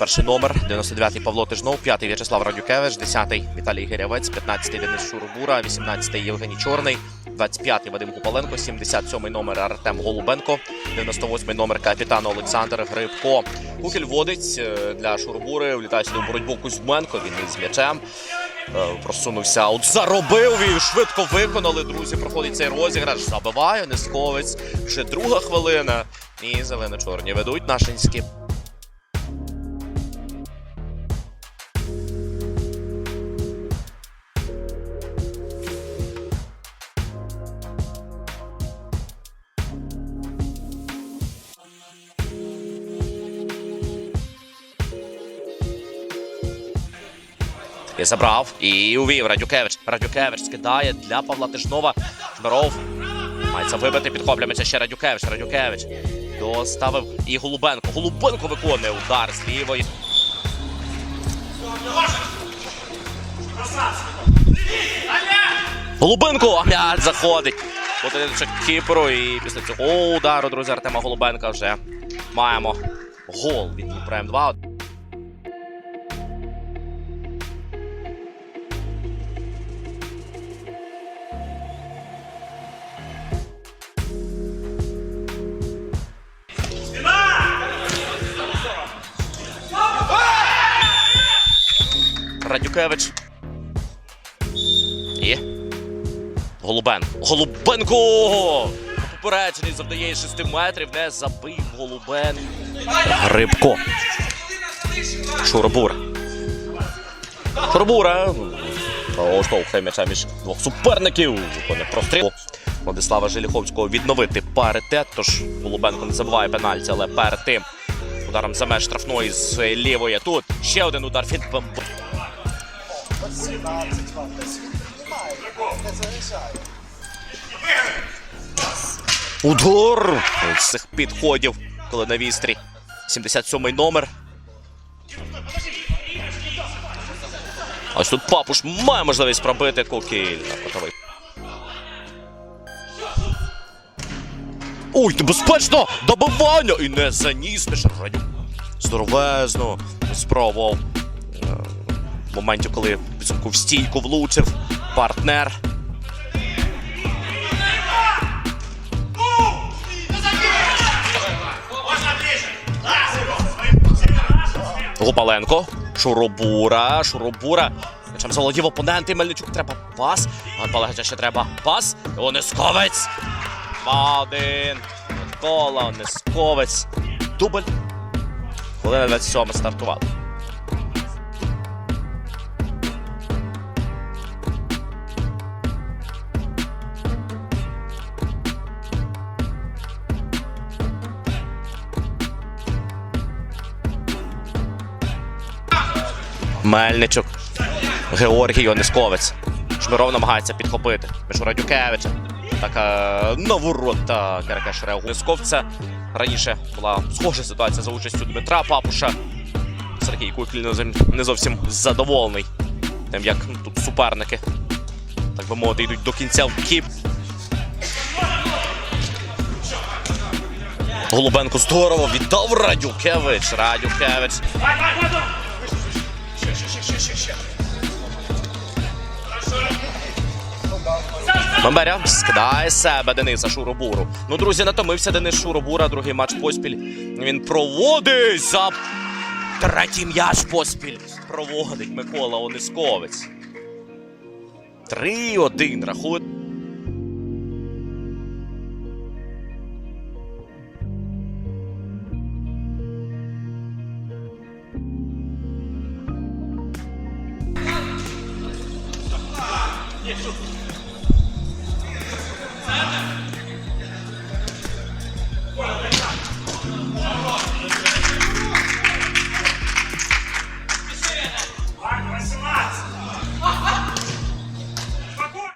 21 номер, 99-й Павло Тижнов, 5-й В'ячеслав Радюкевич, 10-й Віталій Гирявець, 15-й Денис Шурубура, 18-й Євгеній Чорний, 25-й Вадим Купаленко, 77-й номер Артем Голубенко, 98-й номер капітан Олександр Грибко. Кукіль водить е, для Шурубури, влітає сюди в боротьбу Кузьменко, він із м'ячем. Е, Просунувся аут, заробив і швидко виконали. Друзі, проходить цей розіграш. Забиває Несковець. Вже друга хвилина. І зелено-чорні ведуть нашинські. І забрав. І увів Радюкевич. Радюкевич скидає для Павла Тишнова. Жмиров. Мається вибити, підхоплюється ще Радюкевич. Радюкевич. Доставив і Голубенко. Голубенко виконує удар з лівої. Голубенко! А м'яч заходить. Будиночок Кіпру. І після цього удару, друзі, Артема Голубенка вже маємо гол від Дніпра М2. Радюкевич. І. Голубенко. Голубенко! Попереджений завдає 6 метрів. Не забив Голубен. Грибко. Шурбура. Шурбура. Оштовхає м'яча між двох суперників. Виконує простріл. Владислава Желіховського відновити паритет. Тож Голубенко не забуває пенальті, але перед тим ударом за меж штрафної з лівої. Тут ще один удар від. Удар з цих підходів, коли на вістрі 77-й номер. Ось тут папуш має можливість пробити котовий. Ой, небезпечно! Добивання! І не заніс Мішараді. Здоровезно спробував. В моменті, коли підсумку в стійку влучив партнер. Гупаленко. Шуробура. Шуробура. Чим заволодів опонент і Мельничук треба пас. Ганпалегача ще треба пас. Онисковець. Один. Кола, Онисковець. Дубль. Хвилина 27 стартувала. Мельничук. Георгій Онисковець. Шмиров намагається підхопити. Між Радюкевича. Така на ворота реагує. Онисковця. Раніше була схожа ситуація за участю Дмитра Папуша. Сергій Куклі не зовсім- не зовсім задоволений. Тим, як ну, тут суперники, так би мовити, йдуть до кінця в кіп. Голубенко здорово віддав Радюкевич. Радюкевич. Бомбаря скидає себе Дениса Шуробуру. Ну, друзі, натомився Денис Шуробура. Другий матч поспіль. Він проводить за третій м'яч поспіль. Проводить Микола Онисковець. 3-1 рахунок. 变数。